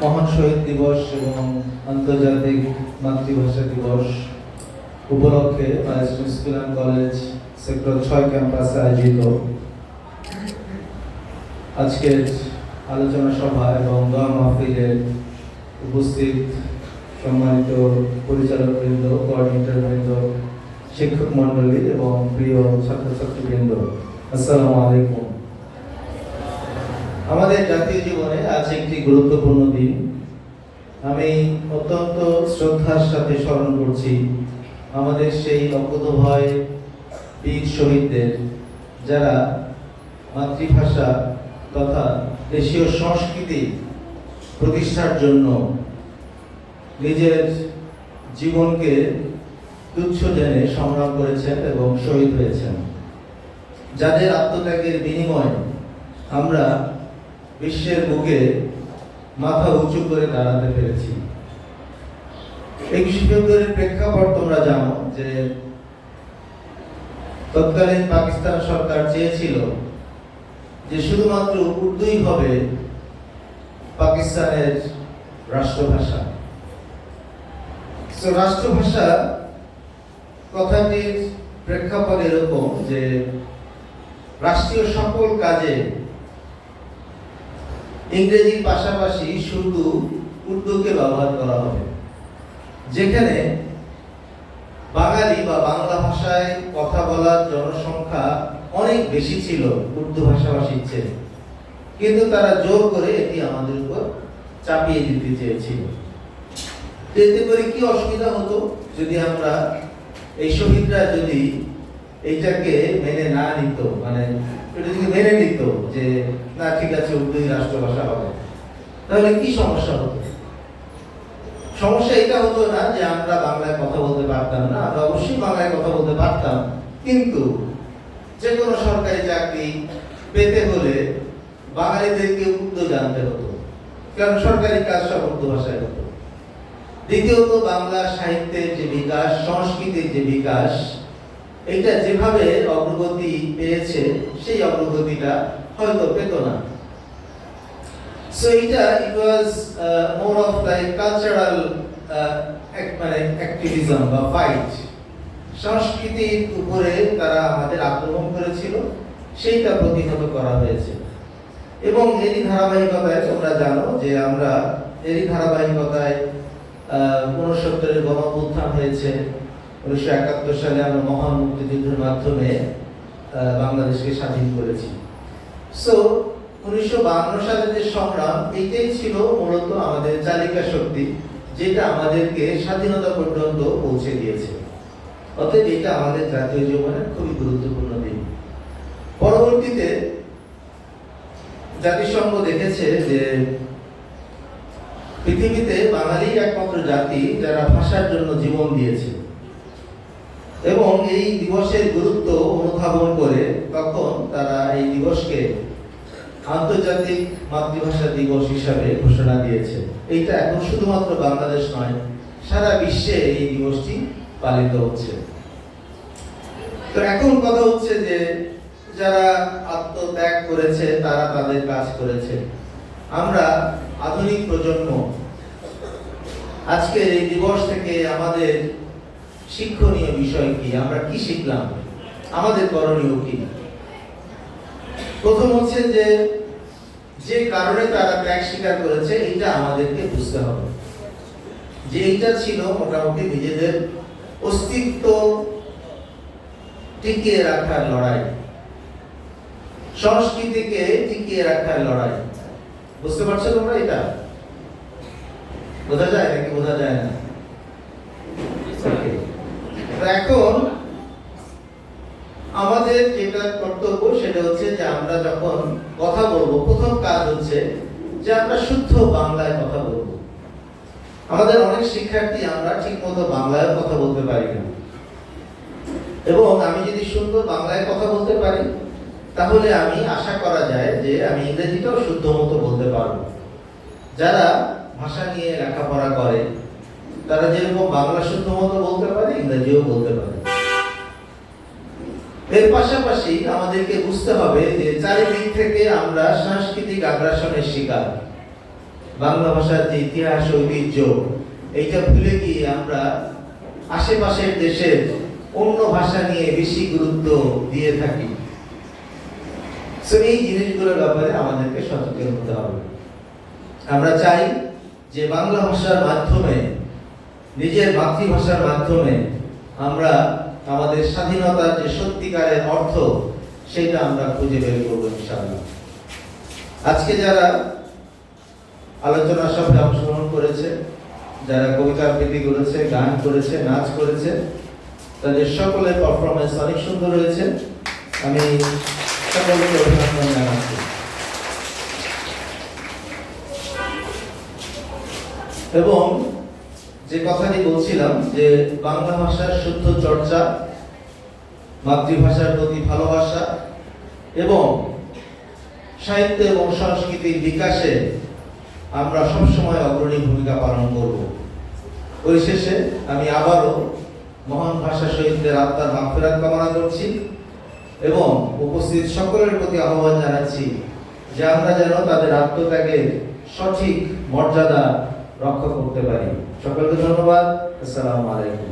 মহান শহীদ দিবস এবং আন্তর্জাতিক মাতৃভাষা দিবস উপলক্ষে কলেজ সেক্টর ছয় ক্যাম্পাসে আয়োজিত। আজকের আলোচনা সভা এবং দোয়া মাহফিলে উপস্থিত সম্মানিত পরিচালক বৃন্দ কোঅর্ডিনেটর বৃন্দ শিক্ষক মণ্ডলী এবং প্রিয় ছাত্রছাত্রীবৃন্দ। আসসালামু আলাইকুম। আমাদের জাতীয় জীবনে আজ একটি গুরুত্বপূর্ণ দিন। আমি অত্যন্ত শ্রদ্ধার সাথে স্মরণ করছি আমাদের সেই অকুতভয় বীর শহীদদের, যারা মাতৃভাষা তথা দেশীয় সংস্কৃতি প্রতিষ্ঠার জন্য নিজের জীবনকে তুচ্ছ জেনে সংগ্রাম করেছেন এবং শহীদ হয়েছেন। যাদের আত্মত্যাগের বিনিময়ে আমরা বিশ্বের বুকে মাথা উঁচু করে দাঁড়াতে পেরেছি। ফেব্রুয়ারির প্রেক্ষাপট তোমরা জানো যে তৎকালীন পাকিস্তান সরকার চেয়েছিল যে শুধুমাত্র উর্দুই হবে পাকিস্তানের রাষ্ট্রভাষা। রাষ্ট্রভাষা কথাটির প্রেক্ষাপট এরকম যে রাষ্ট্রীয় সকল কাজে ইংরেজির পাশাপাশি শুধু উর্দুকে ব্যবহার করা হবে। যেখানে বাঙালি বা বাংলা ভাষায় কথা বলার জনসংখ্যা অনেক বেশি ছিল উর্দু ভাষাভাষীর চেয়ে। কিন্তু তারা জোর করে এটি আমাদের উপর চাপিয়ে দিতে চেয়েছিল। এতে করে কি অসুবিধা হতো? যদি আমরা এই শহীদরা যদি এইটাকে মেনে না নিত মানে এটা যদি মেনে নিত যে, না, ঠিক আছে, উর্দুই রাষ্ট্রভাষা হবে। তাহলে কি সমস্যা হতো? সমস্যা এটা হতো না যে আমরা বাংলায় কথা বলতে পারতাম না, আমরা অবশ্যই বাংলায় কথা বলতে পারতাম। কিন্তু যে কোনো সরকারি চাকরি পেতে হলে বাঙালিদেরকে উর্দু জানতে হতো, কারণ সরকারি কাজ সব উর্দু ভাষায় হতো। দ্বিতীয়ত বাংলা সাহিত্যের যে বিকাশ, সংস্কৃতির যে বিকাশ এটা যেভাবে অগ্রগতি পেয়েছে, সেই অগ্রগতিটা হয়তো পেত না। সো এটা it was more of like cultural মানে অ্যাক্টিভিজম বা ফাইট সংস্কৃতির উপরে তারা আমাদের আক্রমণ করেছিল, সেইটা প্রতিহত করা হয়েছে। এবং এরই ধারাবাহিকতায় তোমরা জানো যে আমরা, এরই ধারাবাহিকতায় উনসত্তরের গণ হয়েছে। উনিশশো একাত্তর সালে আমরা মহান মুক্তিযুদ্ধের মাধ্যমে বাংলাদেশকে স্বাধীন করেছি। সো উনিশশো সালের যে সংগ্রাম এইটাই ছিল মূলত আমাদের চালিকা শক্তি, যেটা আমাদেরকে স্বাধীনতা পর্যন্ত পৌঁছে দিয়েছে। অতএব এটা আমাদের জাতীয় জীবনের খুবই গুরুত্বপূর্ণ দিন। পরবর্তীতে জাতিসংঘ দেখেছে যে, পৃথিবীতে বাঙালি একমাত্র জাতি যারা ভাষার জন্য জীবন দিয়েছে। এবং এই দিবসের গুরুত্ব অনুধাবন করে তখন তারা এই দিবসকে আন্তর্জাতিক মাতৃভাষা দিবস হিসাবে ঘোষণা দিয়েছে। এইটা এখন শুধুমাত্র বাংলাদেশ নয়, সারা বিশ্বে এই দিবসটি পালিত হচ্ছে। তো এখন কথা হচ্ছে যে, যারা আত্মত্যাগ করেছে, তারা তাদের কাজ করেছে। আমরা আধুনিক প্রজন্ম, আজকের এই দিবস থেকে আমাদের শিক্ষণীয় বিষয় কি? আমরা কি শিখলাম? আমাদের করণীয় কি? প্রথম হচ্ছে যে যে কারণে তারা ত্যাগ স্বীকার করেছে এটা আমাদেরকে বুঝতে হবে। যে এইটা ছিল মোটামুটি নিজেদের অস্তিত্ব টিকিয়ে রাখার লড়াই। সংস্কৃতিকে টিকিয়ে রাখার লড়াই। বুঝতে পারছ তোমরা এটা? বোঝা যায় নাকি বোঝা যায় না. এখন আমাদের যেটা কর্তব্য সেটা হচ্ছে যে আমরা যখন কথা বলব, প্রথম কাজ হচ্ছে যে আমরা শুদ্ধ বাংলায় কথা বলব। আমাদের অনেক শিক্ষার্থী আমরা ঠিক মতো বাংলায় কথা বলতে পারি না। এবং আমি যদি সুন্দর বাংলায় কথা বলতে পারি, তাহলে আমি আশা করা যায় যে আমি ইংরেজিটাও শুদ্ধ মতো বলতে পারব। যারা ভাষা নিয়ে লেখাপড়া করে তারা যেরকম বাংলা শুদ্ধ মতো বলতে পারে, ইংরেজিও বলতে পারে। এর পাশাপাশি আমাদেরকে বুঝতে হবে যে চারিদিক থেকে আমরা সাংস্কৃতিক আগ্রাসনের শিকার। বাংলা ভাষার যে ইতিহাস, ঐতিহ্য, এইটা ভুলে গিয়ে আমরা আশেপাশের দেশের অন্য ভাষা নিয়ে বেশি গুরুত্ব দিয়ে থাকি। এই জিনিসগুলোর ব্যাপারে আমাদেরকে সচেতন হতে হবে। আমরা চাই যে বাংলা ভাষার মাধ্যমে নিজের মাতৃভাষার মাধ্যমে আমরা আমাদের স্বাধীনতার যে সত্যিকারের অর্থ, সেটা আমরা খুঁজে বের করব ইনশাআল্লাহ। আজকে যারা আলোচনা সভায় অংশগ্রহণ করেছে, যারা কবিতা আবৃত্তি করেছে, গান করেছে, নাচ করেছে, তাদের সকলের পারফরমেন্স অনেক সুন্দর হয়েছে। আমি সকলকে অভিনন্দন জানাচ্ছি। এবং যে কথাটি বলছিলাম যে বাংলা ভাষার শুদ্ধ চর্চা, মাতৃভাষার প্রতি ভালোবাসা এবং সাহিত্য এবং সংস্কৃতির বিকাশে আমরা সবসময় অগ্রণী ভূমিকা পালন করব। পরিশেষে আমি আবারও মহান ভাষা শহীদদের আত্মার মাগফিরাত কামনা করছি এবং উপস্থিত সকলের প্রতি আহ্বান জানাচ্ছি যে আমরা যেন তাদের আত্মত্যাগের সঠিক মর্যাদা রক্ষা করতে পারি। সকলকে ধন্যবাদ। আসসালামু আলাইকুম।